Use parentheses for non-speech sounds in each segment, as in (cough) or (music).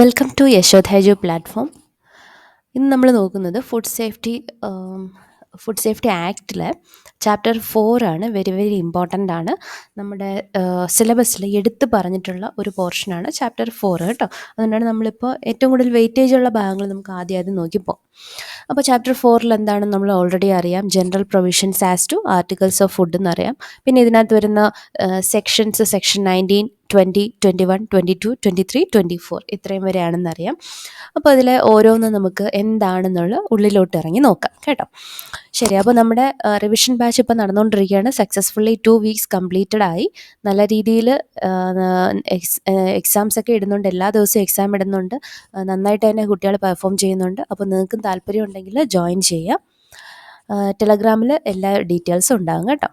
Welcome to യശോധൈജു platform ഇന്ന് നമ്മൾ നോക്കുന്നത് ഫുഡ് സേഫ്റ്റി ഫുഡ് സേഫ്റ്റി ആക്റ്റിലെ ചാപ്റ്റർ ഫോർ ആണ്. വെരി വെരി ഇമ്പോർട്ടന്റ് ആണ്. നമ്മുടെ സിലബസിൽ എടുത്തു പറഞ്ഞിട്ടുള്ള ഒരു പോർഷനാണ് ചാപ്റ്റർ ഫോർ കേട്ടോ. അതുകൊണ്ടാണ് നമ്മളിപ്പോൾ ഏറ്റവും കൂടുതൽ വെയിറ്റേജ് ഉള്ള ഭാഗങ്ങൾ നമുക്ക് ആദ്യം ആദ്യം നോക്കിപ്പോ. അപ്പോൾ ചാപ്റ്റർ ഫോറിൽ എന്താണ് നമ്മൾ ഓൾറെഡി അറിയാം. General provisions as to articles of food എന്നറിയാം പിന്നെ ഇതിനകത്ത് വരുന്ന sections section nineteen twenty twenty one twenty two twenty three twenty four ഇത്രയും വരെയാണെന്നറിയാം അപ്പോൾ അതിലെ ഓരോന്ന് നമുക്ക് എന്താണെന്നുള്ള ഉള്ളിലോട്ട് ഇറങ്ങി നോക്കാം കേട്ടോ. ശരി അപ്പോൾ നമ്മുടെ റിവിഷൻ ബാച്ച് ഇപ്പോൾ നടന്നുകൊണ്ടിരിക്കുകയാണ്. സക്സസ്ഫുള്ളി ടു വീക്സ് കംപ്ലീറ്റഡ് ആയി. നല്ല രീതിയിൽ എക്സാംസ് ഒക്കെ ഇടുന്നുണ്ട്. എല്ലാ ദിവസവും എക്സാം ഇടുന്നുണ്ട്. നന്നായിട്ട് തന്നെ കുട്ടികൾ പെർഫോം ചെയ്യുന്നുണ്ട്. അപ്പോൾ നിങ്ങൾക്കും താല്പര്യം ഉണ്ടെങ്കിൽ ജോയിൻ ചെയ്യുക ടെലഗ്രാമിൽ എല്ലാ ഡീറ്റെയിൽസും ഉണ്ടാകും കേട്ടോ.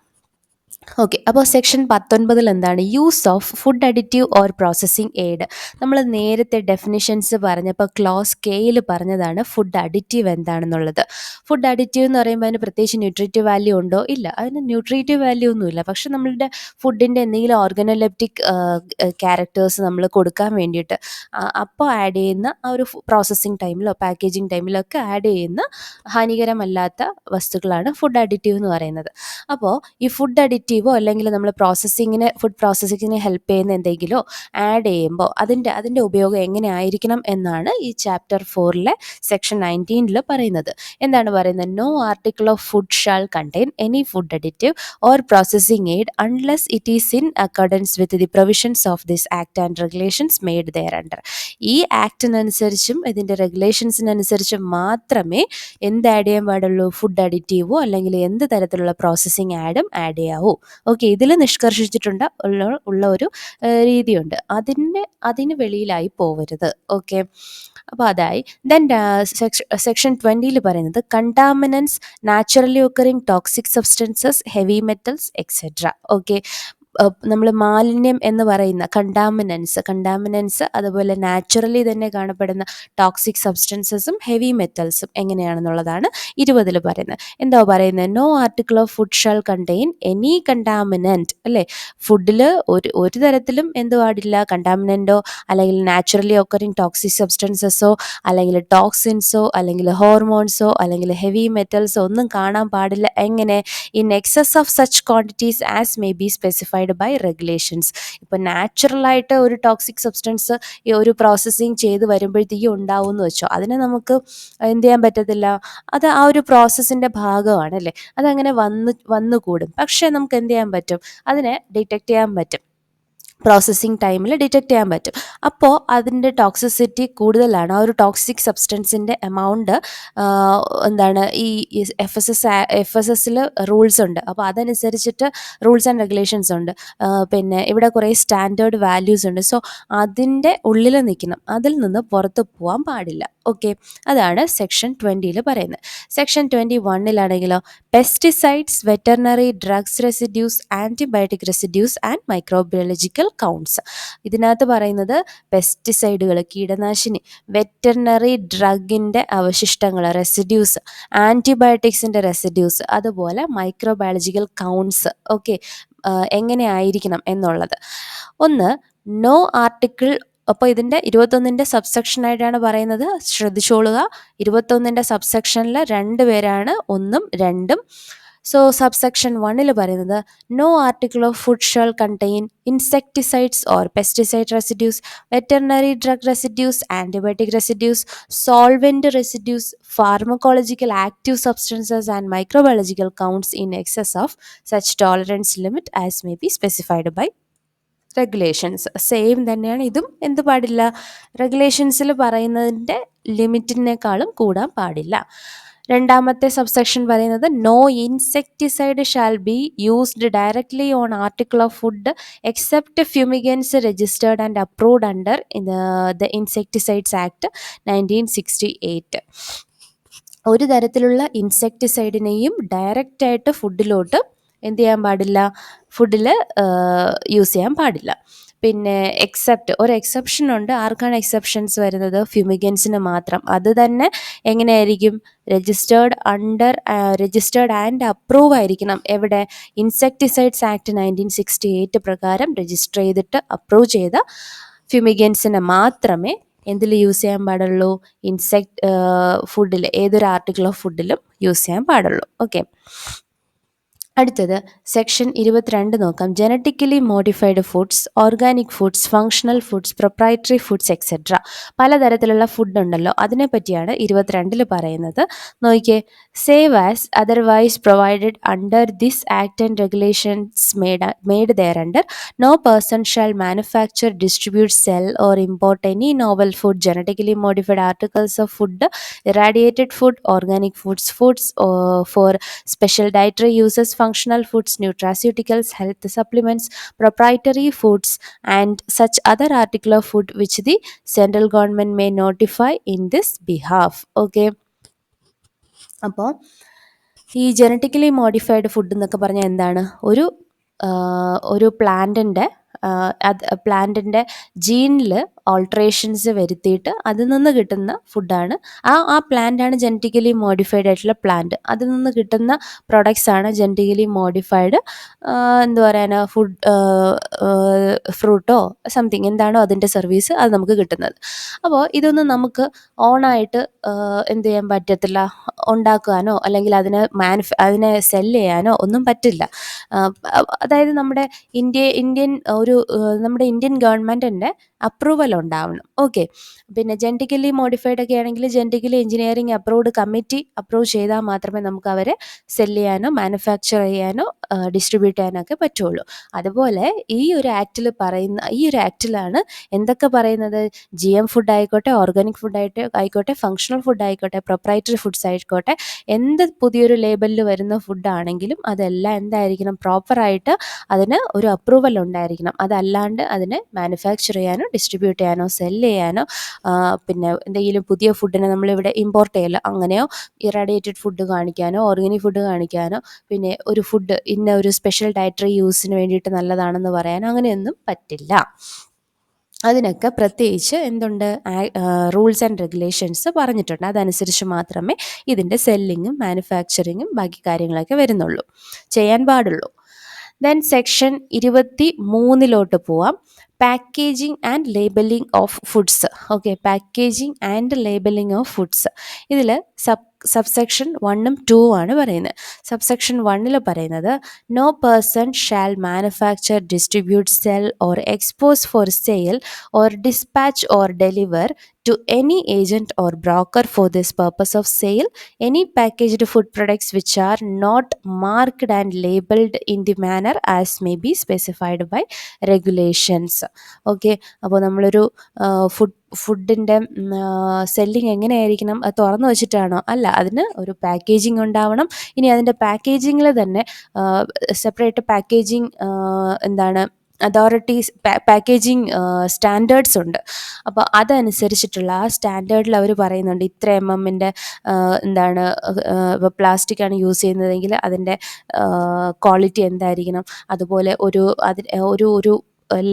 ഓക്കെ അപ്പോൾ സെക്ഷൻ പത്തൊൻപതിൽ എന്താണ്? Use of food additive or processing aid നമ്മൾ നേരത്തെ ഡെഫിനിഷൻസ് പറഞ്ഞപ്പോൾ ക്ലോസ് കെയിൽ പറഞ്ഞതാണ് ഫുഡ് അഡിറ്റീവ് എന്താണെന്നുള്ളത്. ഫുഡ് അഡിറ്റീവ് എന്ന് പറയുമ്പോൾ അതിന് പ്രത്യേകിച്ച് ന്യൂട്രീറ്റീവ് വാല്യൂ ഉണ്ടോ? ഇല്ല. അതിന് ന്യൂട്രീറ്റീവ് വാല്യൂ ഒന്നുമില്ല പക്ഷെ നമ്മളുടെ ഫുഡിന്റെ എന്തെങ്കിലും ഓർഗനോലെപ്റ്റിക് ക്യാരക്ടേഴ്സ് നമ്മൾ കൊടുക്കാൻ വേണ്ടിയിട്ട് അപ്പോൾ ആഡ് ചെയ്യുന്ന ആ ഒരു പ്രോസസ്സിംഗ് ടൈമിലോ പാക്കേജിങ് ടൈമിലോ ഒക്കെ ആഡ് ചെയ്യുന്ന ഹാനികരമല്ലാത്ത വസ്തുക്കളാണ് ഫുഡ് അഡിറ്റീവ് എന്ന് പറയുന്നത്. അപ്പോൾ ഈ ഫുഡ് അഡിറ്റീവോ അല്ലെങ്കിൽ നമ്മൾ പ്രോസസ്സിങ്ങിന് ഫുഡ് പ്രോസസ്സിങ്ങിന് ഹെൽപ്പ് ചെയ്യുന്ന എന്തെങ്കിലും ആഡ് ചെയ്യുമ്പോൾ അതിന്റെ അതിന്റെ ഉപയോഗം എങ്ങനെ ആയിരിക്കണം എന്നാണ് ഈ ചാപ്റ്റർ ഫോറിലെ സെക്ഷൻ നയന്റീനിൽ പറയുന്നത്. എന്താണ് പറയുന്നത്? No article of food shall contain any food additive or processing aid unless it is in accordance with the provisions of this act and regulations made thereunder ഈ ആക്ടിനനുസരിച്ചും ഇതിന്റെ റെഗുലേഷൻസിനനുസരിച്ചും മാത്രമേ എന്ത് ആഡ് ചെയ്യാൻ പാടുള്ളൂ? ഫുഡ് അഡിറ്റീവോ അല്ലെങ്കിൽ എന്ത് തരത്തിലുള്ള പ്രോസസ്സിംഗ് ആഡും ആഡ് ചെയ്യാവൂ. ഓക്കെ ഇതിൽ നിഷ്കർഷിച്ചിട്ടുണ്ട് ഉള്ള ഉള്ള ഒരു രീതിയുണ്ട്. അതിന്റെ അതിന് വെളിയിലായി പോവരുത്. ഓക്കെ അപ്പോൾ അതായി. ദെൻ സെക്ഷൻ ട്വന്റിയിൽ പറയുന്നത് contaminants naturally occurring toxic substances heavy metals etcetera okay നമ്മൾ മാലിന്യം എന്ന് പറയുന്ന കണ്ടാമിനൻസ് കണ്ടാമിനൻസ് അതുപോലെ നാച്ചുറലി തന്നെ കാണപ്പെടുന്ന ടോക്സിക് സബ്സ്റ്റൻസസും ഹെവി മെറ്റൽസും എങ്ങനെയാണെന്നുള്ളതാണ് ഇരുപതിൽ പറയുന്നത്. എന്താ പറയുന്നത്? No article of food shall contain any contaminant അല്ലേ? ഫുഡിൽ ഒരു ഒരു തരത്തിലും എന്ത് പാടില്ല. കണ്ടാമിനന്റോ അല്ലെങ്കിൽ നാച്ചുറലി ഒക്കറിങ് ടോക്സിക് സബ്സ്റ്റൻസസോ അല്ലെങ്കിൽ ടോക്സിൻസോ അല്ലെങ്കിൽ ഹോർമോൺസോ അല്ലെങ്കിൽ ഹെവി മെറ്റൽസോ ഒന്നും കാണാൻ പാടില്ല. എങ്ങനെ? In excess of such quantities as may be specified by regulations ഇപ്പോൾ നാച്ചുറലായിട്ട് ഒരു ടോക്സിക് സബ്സ്റ്റൻസ് ഈ ഒരു പ്രോസസ്സിങ് ചെയ്ത് വരുമ്പോഴത്തേക്കും ഉണ്ടാവും എന്ന് വെച്ചോ. അതിനെ നമുക്ക് എന്ത് ചെയ്യാൻ പറ്റത്തില്ല? അത് ആ ഒരു പ്രോസസ്സിന്റെ ഭാഗമാണ് അല്ലേ അതങ്ങനെ വന്ന് വന്നുകൂടും. പക്ഷേ നമുക്ക് എന്ത് ചെയ്യാൻ പറ്റും? അതിനെ ഡിറ്റക്റ്റ് ചെയ്യാൻ പറ്റും. പ്രോസസ്സിങ് ടൈമിൽ ഡിറ്റക്റ്റ് ചെയ്യാൻ പറ്റും. അപ്പോൾ അതിന്റെ ടോക്സിസിറ്റി കൂടുതലാണ്. ആ ഒരു ടോക്സിക് സബ്സ്റ്റൻസിന്റെ എമൗണ്ട് എന്താണ് ഈ F S S F S എസ്സിൽ rules ഉണ്ട്. അപ്പോൾ അതനുസരിച്ചിട്ട് റൂൾസ് ആൻഡ് റെഗുലേഷൻസ് ഉണ്ട്. പിന്നെ ഇവിടെ കുറേ സ്റ്റാൻഡേർഡ് വാല്യൂസ് ഉണ്ട്. സോ അതിന്റെ ഉള്ളിൽ നിൽക്കണം. അതിൽ നിന്ന് പുറത്ത് പോകാൻ പാടില്ല. ഓക്കെ അതാണ് സെക്ഷൻ ട്വന്റിയിൽ പറയുന്നത്. Section twenty വണ്ണിലാണെങ്കിലോ pesticides veterinary drugs residues antibiotic residues and microbiological counts ഇതിനകത്ത് പറയുന്നത് പെസ്റ്റിസൈഡുകൾ കീടനാശിനി വെറ്റർനറി ഡ്രഗിന്റെ അവശിഷ്ടങ്ങൾ റെസിഡ്യൂസ് ആന്റിബയോട്ടിക്സിന്റെ റെസിഡ്യൂസ് അതുപോലെ മൈക്രോബയോളജിക്കൽ കൗണ്ട്സ് ഓക്കെ എങ്ങനെയായിരിക്കണം എന്നുള്ളത്. ഒന്ന് നോ ആർട്ടിക്കിൾ അപ്പോൾ ഇതിന്റെ ഇരുപത്തൊന്നിന്റെ സബ്സെക്ഷനായിട്ടാണ് പറയുന്നത്. ശ്രദ്ധിച്ചോളുക. ഇരുപത്തൊന്നിന്റെ സബ്സെക്ഷനിൽ രണ്ട് പേരാണ്. ഒന്നും രണ്ടും. സോ സബ്സെക്ഷൻ വണ്ണിൽ പറയുന്നത് no article of food shall contain insecticides or pesticide residues veterinary drug residues antibiotic residues solvent residues pharmacological active substances and microbiological counts in excess of such tolerance limit as may be specified by regulations same തന്നെയാണ് ഇതും. എന്ത് പാടില്ല? റെഗുലേഷൻസിൽ പറയുന്നതിന്റെ ലിമിറ്റിനേക്കാളും കൂടാൻ പാടില്ല. രണ്ടാമത്തെ subsection പറയുന്നത് no insecticide shall be used directly on article of food except fumigants registered and approved under the insecticides act nineteen sixty eight ഒരു തരത്തിലുള്ള ഇൻസെക്ടിസൈഡിനെയും ഡയറക്റ്റായിട്ട് ഫുഡിലോട്ട് എന്ത് ചെയ്യാൻ പാടില്ല? ഫുഡിൽ യൂസ് ചെയ്യാൻ പാടില്ല. പിന്നെ എക്സെപ്റ്റ് ഒരു എക്സെപ്ഷൻ ഉണ്ട്. ആർക്കാണ് എക്സെപ്ഷൻസ് വരുന്നത്? ഫ്യൂമിഗൻസിന് മാത്രം. അത് തന്നെ എങ്ങനെയായിരിക്കും? Registered under registered and approve ആയിരിക്കണം. എവിടെ? Insecticides act nineteen sixty eight പ്രകാരം രജിസ്റ്റർ ചെയ്തിട്ട് അപ്രൂവ് ചെയ്ത ഫ്യൂമിഗൻസിന് മാത്രമേ എന്തിൽ യൂസ് ചെയ്യാൻ പാടുള്ളൂ? ഇൻസെക്ട് ഫുഡിൽ ഏതൊരു ആർട്ടിക്കിൾ ഓഫ് ഫുഡിലും യൂസ് ചെയ്യാൻ പാടുള്ളൂ. ഓക്കെ അടുത്തത് സെക്ഷൻ ഇരുപത്തിരണ്ട് നോക്കാം. Genetically modified foods organic foods functional foods proprietary foods etcetera പലതരത്തിലുള്ള ഫുഡ് ഉണ്ടല്ലോ. അതിനെ പറ്റിയാണ് ഇരുപത്തിരണ്ടിൽ പറയുന്നത്. നോക്കിയേ save as otherwise provided under this act and regulations made made thereunder no person shall manufacture distribute sell or import any novel food genetically modified articles of food irradiated food organic foods foods for special dietary uses, functional foods, nutraceuticals, health supplements, proprietary foods, and such other article of food which the central government may notify in this behalf. Okay. അപ്പോൾ ഈ genetically modified food എന്നൊക്കെ പറഞ്ഞാൽ എന്താണ് ഒരു ഒരു പ്ലാന്റിന്റെ പ്ലാന്റിന്റെ ജീനിൽ alterations വരുത്തിയിട്ട് അതിൽ നിന്ന് കിട്ടുന്ന ഫുഡാണ് ആ ആ പ്ലാന്റാണ് ജനറ്റിക്കലി മോഡിഫൈഡ് ആയിട്ടുള്ള പ്ലാന്റ് അതിൽ നിന്ന് കിട്ടുന്ന പ്രൊഡക്ട്സ് ആണ് ജനറ്റിക്കലി മോഡിഫൈഡ് എന്താ പറയുക ഫുഡ് ഫ്രൂട്ടോ സംതിങ് എന്താണോ അതിന്റെ സർവീസ് അത് നമുക്ക് കിട്ടുന്നത്. അപ്പോൾ ഇതൊന്നും നമുക്ക് ഓണായിട്ട് എന്ത് ചെയ്യാൻ പറ്റത്തില്ല? ഉണ്ടാക്കാനോ അല്ലെങ്കിൽ അതിനെ മാനുഫ അതിനെ സെൽ ചെയ്യാനോ ഒന്നും പറ്റില്ല. അതായത് നമ്മുടെ ഇന്ത്യ ഇന്ത്യൻ ഒരു നമ്മുടെ ഇന്ത്യൻ ഗവൺമെന്റിന്റെ അപ്രൂവൽ ഉണ്ടാവണം ഓക്കെ പിന്നെ ജെന്റിക്കലി മോഡിഫൈഡ് ഒക്കെ ആണെങ്കിൽ genetically engineering approved committee approve ചെയ്താൽ മാത്രമേ നമുക്ക് അവരെ സെൽ ചെയ്യാനോ മാനുഫാക്ചർ ചെയ്യാനോ ഡിസ്ട്രിബ്യൂട്ട് ചെയ്യാനോ ഒക്കെ പറ്റുള്ളൂ. അതുപോലെ ഈ ഒരു ആക്റ്റിൽ പറയുന്ന ഈ ഒരു ആക്റ്റിലാണ് എന്തൊക്കെ പറയുന്നത്? ജി എം ഫുഡ് ആയിക്കോട്ടെ ഓർഗാനിക് ഫുഡ് ആയിട്ട് ആയിക്കോട്ടെ ഫങ്ഷണൽ ഫുഡ് ആയിക്കോട്ടെ പ്രൊപ്രൈറ്ററി ഫുഡ്സ് ആയിക്കോട്ടെ എന്ത് പുതിയൊരു ലേബലിൽ വരുന്ന ഫുഡാണെങ്കിലും അതെല്ലാം എന്തായിരിക്കണം? പ്രോപ്പറായിട്ട് അതിന് ഒരു അപ്രൂവൽ ഉണ്ടായിരിക്കണം. അതല്ലാണ്ട് അതിനെ മാനുഫാക്ചർ ചെയ്യാനോ ഡിസ്ട്രിബ്യൂട്ട് ചെയ്യാനോ സെൽ ചെയ്യാനോ പിന്നെ എന്തെങ്കിലും പുതിയ ഫുഡിനെ നമ്മളിവിടെ ഇമ്പോർട്ട് ചെയ്യലോ അങ്ങനെയോ? ഇറാഡിയേറ്റഡ് ഫുഡ് കാണിക്കാനോ ഓർഗാനിക് ഫുഡ് കാണിക്കാനോ പിന്നെ ഒരു ഫുഡ് ഇന്ന ഒരു സ്പെഷ്യൽ ഡയറ്ററി യൂസിന് വേണ്ടിയിട്ട് നല്ലതാണെന്ന് പറയാനോ അങ്ങനെയൊന്നും പറ്റില്ല. അതിനൊക്കെ പ്രത്യേകിച്ച് എന്തുണ്ട്? റൂൾസ് ആൻഡ് റെഗുലേഷൻസ് പറഞ്ഞിട്ടുണ്ട്. അതനുസരിച്ച് മാത്രമേ ഇതിന്റെ സെല്ലിങ്ങും മാനുഫാക്ചറിങ്ങും ബാക്കി കാര്യങ്ങളൊക്കെ വരുന്നുള്ളൂ. ചെയ്യാൻ പാടുള്ളൂ. ദെൻ സെക്ഷൻ ഇരുപത്തി മൂന്നിലോട്ട് പോവാം. Packaging and labelling of foods okay packaging and labelling of foods ഇതിൽ സബ് സബ്സെക്ഷൻ വണ്ണും ടൂ ആണ് പറയുന്നത്. സബ്സെക്ഷൻ വണ്ണിൽ പറയുന്നത് no person shall manufacture distribute sell or expose for sale or dispatch or deliver to any agent or broker for this purpose of sale any packaged food products which are not marked and labeled in the manner as may be specified by regulations okay അപ്പോൾ നമ്മളൊരു food ഫുഡിന്റെ selling എങ്ങനെയായിരിക്കണം അത് തുറന്നു വെച്ചിട്ടാണോ അല്ല അതിന് ഒരു packaging ഉണ്ടാവണം ഇനി അതിന്റെ പാക്കേജിങ്ങിൽ തന്നെ സെപ്പറേറ്റ് പാക്കേജിങ് എന്താണ് അതോറിറ്റീസ് പാക്കേജിങ് സ്റ്റാൻഡേർഡ്സ് ഉണ്ട്. അപ്പോൾ അതനുസരിച്ചിട്ടുള്ള ആ സ്റ്റാൻഡേർഡിൽ അവർ പറയുന്നുണ്ട് ഇത്ര എം എമ്മിന്റെ എന്താണ് ഇപ്പോൾ പ്ലാസ്റ്റിക്കാണ് യൂസ് ചെയ്യുന്നതെങ്കിൽ അതിന്റെ ക്വാളിറ്റി എന്തായിരിക്കണം? അതുപോലെ ഒരു അതിന് ഒരു ഒരു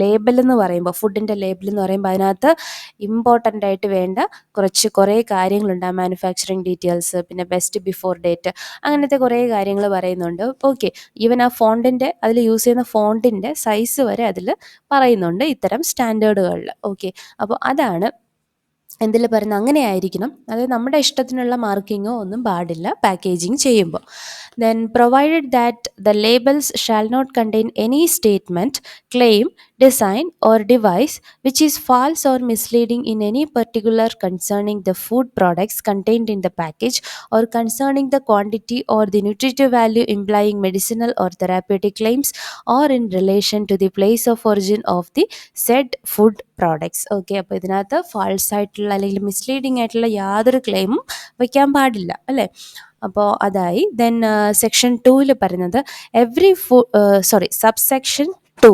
ലേബൽ എന്ന് പറയുമ്പോൾ ഫുഡിന്റെ ലേബൽ എന്ന് പറയുമ്പോൾ അതിനകത്ത് ഇമ്പോർട്ടന്റ് ആയിട്ട് വേണ്ട കുറച്ച് കുറേ കാര്യങ്ങളുണ്ട്. ആ മാനുഫാക്ചറിങ് ഡീറ്റെയിൽസ് പിന്നെ ബെസ്റ്റ് ബിഫോർ ഡേറ്റ് അങ്ങനത്തെ കുറേ കാര്യങ്ങൾ പറയുന്നുണ്ട്. ഓക്കെ ഈവൻ ആ ഫോണ്ടിന്റെ അതിൽ യൂസ് ചെയ്യുന്ന ഫോണ്ടിന്റെ സൈസ് വരെ അതിൽ പറയുന്നുണ്ട് ഇത്തരം സ്റ്റാൻഡേർഡുകളിൽ ഓക്കെ അപ്പോൾ അതാണ് എന്തിൽ പറയുന്ന? അങ്ങനെ ആയിരിക്കണം. അതായത് നമ്മുടെ ഇഷ്ടത്തിനുള്ള മാർക്കിങ്ങോ ഒന്നും പാടില്ല പാക്കേജിങ് ചെയ്യുമ്പോൾ. Then provided that the labels shall not contain any statement claim design or device which is false or misleading in any particular concerning the food products contained in the package or concerning the quantity or the nutritive value implying medicinal or therapeutic claims or in relation to the place of origin of the said food products okay അപ്പോൾ ഇതിനകത്ത് false ആയിട്ടുള്ള അല്ലെങ്കിൽ misleading ആയിട്ടുള്ള യാതൊരു ക്ലെയിമും വയ്ക്കാൻ പാടില്ല അല്ലേ അപ്പോൾ അതായി ദെൻ സെക്ഷൻ ടൂവിൽ പറയുന്നത് എവ്രി ഫു സോറി സബ്സെക്ഷൻ ടു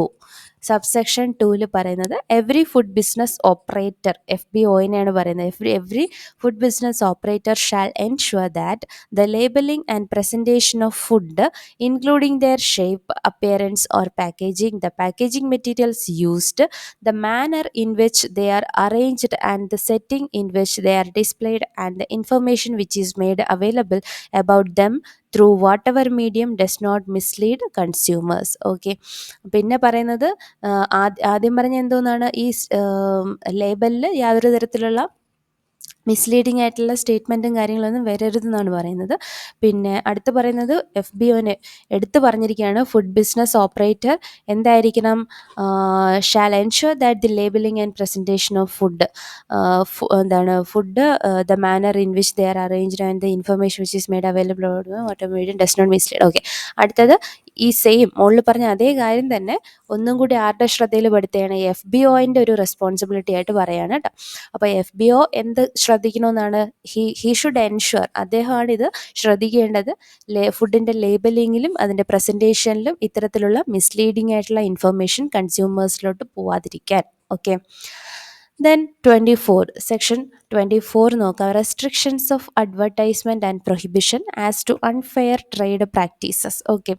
സബ്സെക്ഷൻ ടൂവിൽ പറയുന്നത് every food business operator F B ഒയിനെയാണ് പറയുന്നത്. Every every food business operator shall ensure that the labelling and presentation of food including their shape appearance or packaging the packaging materials used the manner in which they are arranged and the setting in which they are displayed and the information which is made available about them through whatever medium does not mislead consumers okay പിന്നെ പറയുന്നത് ആദ്യം പറഞ്ഞ എന്തോന്നാണ്? ഈ ലേബലിൽ യാതൊരു തരത്തിലുള്ള misleading ആയിട്ടുള്ള സ്റ്റേറ്റ്മെന്റും കാര്യങ്ങളൊന്നും വരരുതെന്നാണ് പറയുന്നത് പിന്നെ അടുത്ത് പറയുന്നത് എഫ് ബി ഒനെ എടുത്തു പറഞ്ഞിരിക്കുകയാണ് ഫുഡ് ബിസിനസ് ഓപ്പറേറ്റർ എന്തായിരിക്കണം shall ensure that the labelling and presentation of food എന്താണ് food the manner in which they are arranged and the information which is made available ഓട്ടോമേഡിയൻ does not mislead okay അടുത്തത് ഈ same മുകളിൽ പറഞ്ഞ അതേ കാര്യം തന്നെ ഒന്നും കൂടി ആരുടെ ശ്രദ്ധയിൽ പെടുത്തുകയാണ് എഫ് ബി ഒന്റെ ഒരു റെസ്പോൺസിബിലിറ്റി ആയിട്ട് പറയാണ് കേട്ടോ അപ്പോൾ എഫ് ബി ഒ എന്ത് ശ്രദ്ധിക്കണമെന്നാണ് ഹി ഹി ഷുഡ് എൻഷുർ അദ്ദേഹമാണ് ഇത് ശ്രദ്ധിക്കേണ്ടത്. ലേ ഫുഡിന്റെ ലേബലിങ്ങിലും അതിന്റെ പ്രസന്റേഷനിലും ഇത്തരത്തിലുള്ള മിസ്ലീഡിംഗ് ആയിട്ടുള്ള ഇൻഫർമേഷൻ കൺസ്യൂമേഴ്സിലോട്ട് പോവാതിരിക്കാൻ. Okay then twenty four section twenty four നോക്കാം. Restrictions of advertisement and prohibition as to unfair trade practices okay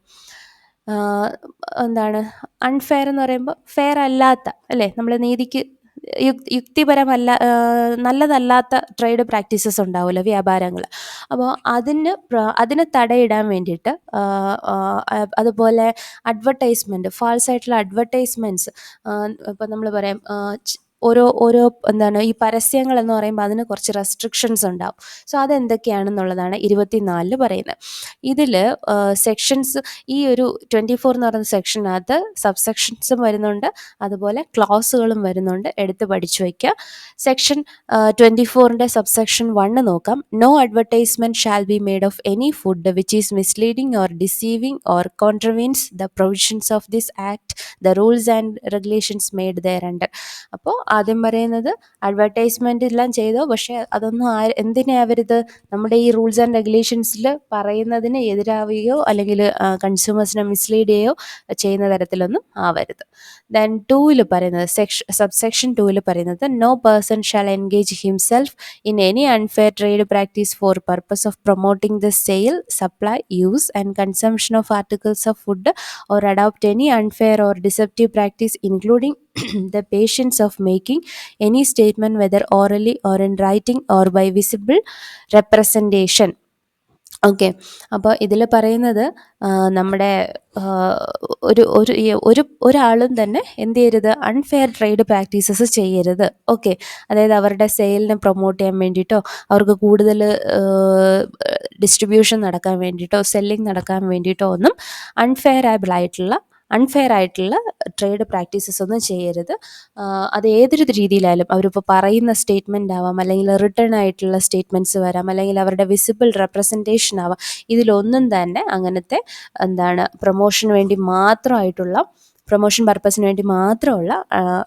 എന്താണ് അൺഫെയർ എന്ന് പറയുമ്പോൾ ഫെയർ അല്ലാത്ത അല്ലേ? നമ്മൾ നീതിക്ക് യുക്- യുക്തിപരമല്ല നല്ലതല്ലാത്ത ട്രേഡ് പ്രാക്ടീസസ് ഉണ്ടാവുമല്ലോ വ്യാപാരങ്ങൾ അപ്പോൾ അതിന് അതിന് തടയിടാൻ വേണ്ടിയിട്ട് അതുപോലെ അഡ്വർടൈസ്മെന്റ് ഫാൾസ് ആയിട്ടുള്ള അഡ്വർടൈസ്മെന്റ്സ് ഇപ്പം നമ്മൾ പറയാം ഓരോ ഓരോ എന്താണ് ഈ പരസ്യങ്ങൾ എന്ന് പറയുമ്പോൾ അതിന് കുറച്ച് റെസ്ട്രിക്ഷൻസ് ഉണ്ടാവും. സോ അതെന്തൊക്കെയാണെന്നുള്ളതാണ് ഇരുപത്തിനാലിൽ പറയുന്നത്. ഇതിൽ സെക്ഷൻസ് ഈ ഒരു ട്വന്റി ഫോർ എന്ന് പറയുന്ന സെക്ഷനകത്ത് സബ് സെക്ഷൻസും വരുന്നുണ്ട്. അതുപോലെ ക്ലോസുകളും വരുന്നുണ്ട്. എടുത്ത് പഠിച്ചു വയ്ക്കുക സെക്ഷൻ ട്വന്റി ഫോറിന്റെ സബ്സെക്ഷൻ വണ്ണ് നോക്കാം. No advertisement shall be made of any food which is misleading or deceiving or contravenes the provisions of this act the rules and regulations made thereunder അപ്പോൾ ആദ്യം പറയുന്നത് അഡ്വർടൈസ്മെന്റ് എല്ലാം ചെയ്തോ. പക്ഷേ അതൊന്നും ആ എന്തിനാവരുത് നമ്മുടെ ഈ റൂൾസ് ആൻഡ് റെഗുലേഷൻസിൽ പറയുന്നതിന് എതിരാവുകയോ അല്ലെങ്കിൽ കൺസ്യൂമേഴ്സിനെ മിസ്ലീഡ് ചെയ്യുകയോ ചെയ്യുന്ന തരത്തിലൊന്നും ആവരുത്. ദെൻ ടൂവിൽ പറയുന്നത് സെക്ഷൻ സബ്സെക്ഷൻ ടൂവിൽ പറയുന്നത് no person shall engage himself in any unfair trade practice for purpose of promoting the sale supply use and consumption of articles of food or adopt any unfair or deceptive practice including (clears throat) the patience of making any statement whether orally or in writing or by visible representation. Okay അപ്പോൾ ഇതിൽ പറയുന്നത് നമ്മുടെ ഒരു ഒരു ഒരു ഒരാളും തന്നെ എന്ത് ചെയ്യരുത്? അൺഫെയർ ട്രേഡ് പ്രാക്ടീസസ് ചെയ്യരുത്. ഓക്കെ അതായത് അവരുടെ സെയിലിനെ പ്രൊമോട്ട് ചെയ്യാൻ വേണ്ടിയിട്ടോ അവർക്ക് കൂടുതൽ ഡിസ്ട്രിബ്യൂഷൻ നടക്കാൻ വേണ്ടിയിട്ടോ സെല്ലിംഗ് നടക്കാൻ വേണ്ടിയിട്ടോ ഒന്നും അൺഫെയറബിൾ ആയിട്ടുള്ള അൺഫെയർ ആയിട്ടുള്ള ട്രേഡ് പ്രാക്ടീസസ് ഒന്നും ചെയ്യരുത്. അത് ഏതൊരു രീതിയിലായാലും അവരിപ്പോൾ പറയുന്ന സ്റ്റേറ്റ്മെന്റ് ആവാം അല്ലെങ്കിൽ റിട്ടേൺ ആയിട്ടുള്ള സ്റ്റേറ്റ്മെന്റ്സ് വരാം അല്ലെങ്കിൽ അവരുടെ വിസിബിൾ റെപ്രസെന്റേഷൻ ആവാം. ഇതിലൊന്നും തന്നെ അങ്ങനത്തെ എന്താണ് പ്രൊമോഷന് വേണ്ടി മാത്രമായിട്ടുള്ള പ്രൊമോഷൻ പർപ്പസിന് വേണ്ടി മാത്രമുള്ള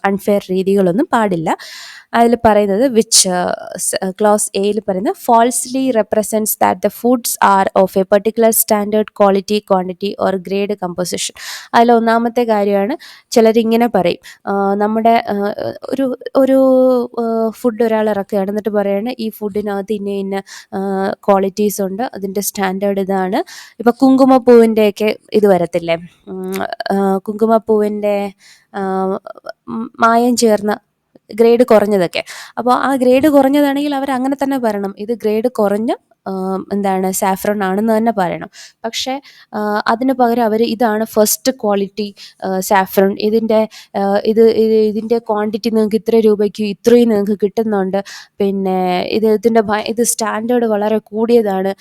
അൺഫെയർ രീതികളൊന്നും പാടില്ല. അതിൽ പറയുന്നത് വിച്ച് ക്ലോസ് എയിൽ പറയുന്നത് falsely represents that the foods are of a particular standard quality quantity or grade composition അതിൽ ഒന്നാമത്തെ കാര്യമാണ് ചിലരിങ്ങനെ പറയും. നമ്മുടെ ഒരു ഒരു ഫുഡ് ഒരാൾ ഇറക്കുകയാണ്. എന്നിട്ട് പറയുകയാണ് ഈ ഫുഡിനകത്ത് ഇന്ന ഇന്ന ക്വാളിറ്റീസ് ഉണ്ട്. അതിന്റെ സ്റ്റാൻഡേർഡ് ഇതാണ്. ഇപ്പം കുങ്കുമപ്പൂവിന്റെയൊക്കെ ഇത് വരത്തില്ലേ? ഉം, ഉം, മായം ചേർന്ന ഗ്രേഡ് കുറഞ്ഞതൊക്കെ. അപ്പോൾ ആ ഗ്രേഡ് കുറഞ്ഞതാണെങ്കിൽ അവർ അങ്ങനെ തന്നെ പറയണം. ഇത് ഗ്രേഡ് കുറഞ്ഞ എന്താണ് സാഫ്രൺ ആണെന്ന് തന്നെ പറയണം. പക്ഷേ അതിന് പകരം അവർ ഇതാണ് ഫസ്റ്റ് ക്വാളിറ്റി സാഫ്രൺ ഇതിന്റെ ഇത് ഇത് ഇതിന്റെ ക്വാണ്ടിറ്റി നിങ്ങൾക്ക് ഇത്ര രൂപയ്ക്ക് ഇത്രയും നിങ്ങൾക്ക് കിട്ടുന്നുണ്ട്. പിന്നെ ഇത് ഇതിന്റെ ഇത് സ്റ്റാൻഡേർഡ് വളരെ കൂടിയതാണ്.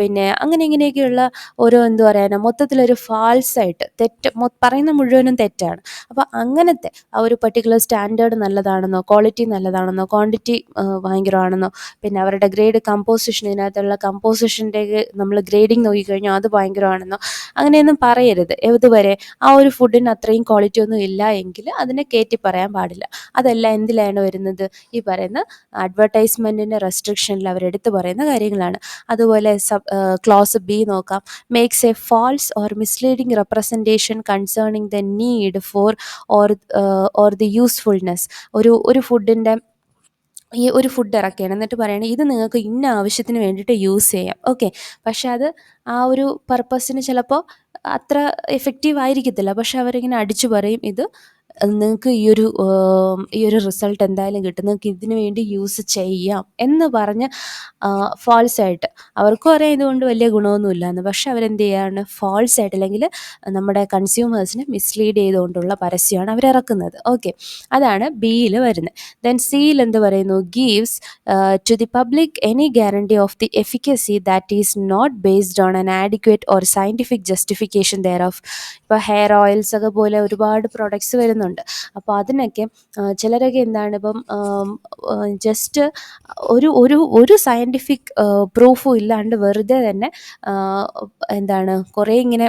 പിന്നെ അങ്ങനെ ഇങ്ങനെയൊക്കെയുള്ള ഓരോ എന്ത് പറയാനാ മൊത്തത്തിലൊരു ഫാൾസായിട്ട് തെറ്റ് പറയുന്ന മുഴുവനും തെറ്റാണ്. അപ്പോൾ അങ്ങനത്തെ ആ ഒരു പർട്ടിക്കുലർ സ്റ്റാൻഡേർഡ് നല്ലതാണെന്നോ ക്വാളിറ്റി നല്ലതാണെന്നോ ക്വാണ്ടിറ്റി ഭയങ്കരമാണെന്നോ പിന്നെ അവരുടെ ഗ്രേഡ് കമ്പോസിഷൻ ഇതിനകത്തുള്ള കമ്പോസിഷന്റെ നമ്മൾ ഗ്രേഡിങ് നോക്കിക്കഴിഞ്ഞാൽ അത് ഭയങ്കരമാണെന്നോ അങ്ങനെയൊന്നും പറയരുത്. ഇതുവരെ ആ ഒരു ഫുഡിന് അത്രയും ക്വാളിറ്റി ഒന്നും ഇല്ല എങ്കിൽ അതിനെ കയറ്റി പറയാൻ പാടില്ല. അതല്ല എന്തിലാണ് വരുന്നത്? ഈ പറയുന്ന അഡ്വർടൈസ്മെന്റിന്റെ റെസ്ട്രിക്ഷനിൽ അവരെടുത്ത് പറയുന്ന കാര്യങ്ങളാണ്. അതുപോലെ സബ് ക്ലോസ് ബി നോക്കാം. Makes a false or misleading representation concerning the need for or or the usefulness ഒരു ഒരു ഫുഡിന്റെ ഈ ഒരു ഫുഡ് ഇറക്കുകയാണ്. എന്നിട്ട് പറയണേ ഇത് നിങ്ങൾക്ക് ഇന്ന ആവശ്യത്തിന് വേണ്ടിയിട്ട് യൂസ് ചെയ്യാം. ഓക്കെ പക്ഷെ അത് ആ ഒരു പർപ്പസിന് ചിലപ്പോൾ അത്ര എഫക്റ്റീവ് ആയിരിക്കത്തില്ല. പക്ഷെ അവരിങ്ങനെ അടിച്ചു പറയും ഇത് നിങ്ങൾക്ക് ഈ ഒരു ഈ ഒരു റിസൾട്ട് എന്തായാലും കിട്ടും. നിങ്ങൾക്ക് ഇതിന് വേണ്ടി യൂസ് ചെയ്യാം എന്ന് പറഞ്ഞ് ഫാൾസ് ആയിട്ട്. അവർക്കും അറിയാം ഇതുകൊണ്ട് വലിയ ഗുണമൊന്നുമില്ല എന്ന് പക്ഷെ അവരെന്ത് ചെയ്യാണ്? ഫാൾസ് ആയിട്ട് അല്ലെങ്കിൽ നമ്മുടെ കൺസ്യൂമേഴ്സിനെ മിസ്ലീഡ് ചെയ്തുകൊണ്ടുള്ള പരസ്യമാണ് അവർ ഇറക്കുന്നത്. ഓക്കെ അതാണ് ബിയിൽ വരുന്നത്. ദെൻ സിയിൽ എന്ത് പറയുന്നു? Gives to the public any guarantee of the efficacy that is not based on an adequate or scientific justification thereof ഇപ്പോൾ ഹെയർ ഓയിൽസ് ഒക്കെ പോലെ ഒരുപാട് പ്രോഡക്ട്സ് വരുന്നുണ്ട് അപ്പോൾ അതിനൊക്കെ ചിലരൊക്കെ എന്താണ് ഇപ്പം ജസ്റ്റ് ഒരു ഒരു ഒരു സയന്റിഫിക് പ്രൂഫും ഇല്ലാണ്ട് വെറുതെ തന്നെ എന്താണ് കുറേ ഇങ്ങനെ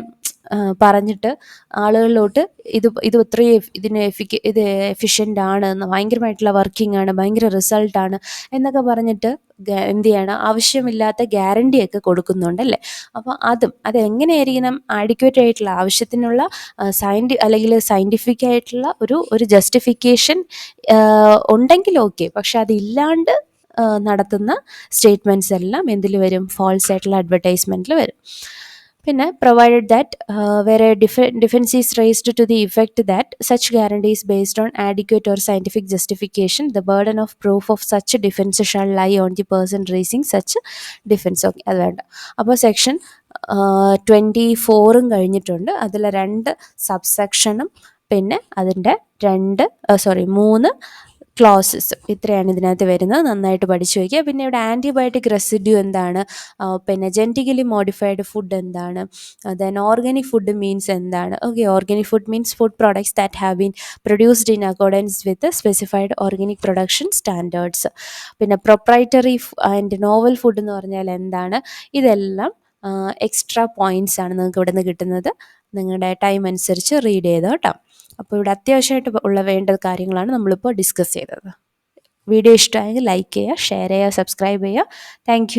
പറഞ്ഞിട്ട് ആളുകളിലോട്ട് ഇത് ഇത് ഇത്രയും ഇതിന് എഫിക്ക ഇത് എഫിഷ്യന്റ് ആണ് ഭയങ്കരമായിട്ടുള്ള വർക്കിംഗ് ആണ് ഭയങ്കര റിസൾട്ടാണ് എന്നൊക്കെ പറഞ്ഞിട്ട് എന്ത് ചെയ്യണം? ആവശ്യമില്ലാത്ത ഗ്യാരണ്ടിയൊക്കെ കൊടുക്കുന്നുണ്ടല്ലേ അപ്പോൾ അതും അത് എങ്ങനെയായിരിക്കണം? ആഡിക്വേറ്റ് ആയിട്ടുള്ള ആവശ്യത്തിനുള്ള സയന്റി അല്ലെങ്കിൽ സയന്റിഫിക് ആയിട്ടുള്ള ഒരു ഒരു ജസ്റ്റിഫിക്കേഷൻ ഉണ്ടെങ്കിൽ ഓക്കെ പക്ഷെ അതില്ലാണ്ട് നടത്തുന്ന സ്റ്റേറ്റ്മെന്റ്സ് എല്ലാം എന്തിൽ വരും? ഫോൾസ് ആയിട്ടുള്ള അഡ്വർടൈസ്മെന്റിൽ വരും. പിന്നെ പ്രൊവൈഡഡ് ദാറ്റ് വേറെ ഡിഫ defence is raised to the effect that such guarantees based on adequate or scientific justification the burden of proof of such defence shall lie on the person raising such defence okay അത് വേണ്ട. അപ്പോൾ section twenty ഫോറും കഴിഞ്ഞിട്ടുണ്ട്. അതിൽ രണ്ട് സബ്സെക്ഷനും പിന്നെ അതിന്റെ രണ്ട് സോറി മൂന്ന് ക്ലോസസ് ഇത്രയാണ് ഇതിനകത്ത് വരുന്നത്. നന്നായിട്ട് പഠിച്ചു വയ്ക്കുക. പിന്നെ ഇവിടെ ആന്റിബയോട്ടിക് റെസിഡ്യൂ എന്താണ്? പിന്നെ ജെന്റിക്കലി മോഡിഫൈഡ് ഫുഡ് എന്താണ്? ദെൻ ഓർഗാനിക് ഫുഡ് മീൻസ് എന്താണ്? Okay organic food means food products that have been produced in accordance with specified organic production standards പിന്നെ പ്രൊപ്രൈറ്ററി ആൻഡ് നോവൽ ഫുഡ് എന്ന് പറഞ്ഞാൽ എന്താണ്? ഇതെല്ലാം എക്സ്ട്രാ പോയിന്റ്സ് ആണ് നിങ്ങൾക്ക് ഇവിടെ നിന്ന് കിട്ടുന്നത്. നിങ്ങളുടെ ടൈം അനുസരിച്ച് റീഡ് ചെയ്തോ കേട്ടോ അപ്പോൾ ഇവിടെ അത്യാവശ്യമായിട്ട് ഉള്ള വേണ്ട കാര്യങ്ങളാണ് നമ്മളിപ്പോൾ ഡിസ്കസ് ചെയ്തത്. വീഡിയോ ഇഷ്ടമായെങ്കിൽ ലൈക്ക് ചെയ്യുക ഷെയർ ചെയ്യുക സബ്സ്ക്രൈബ് ചെയ്യുക. താങ്ക്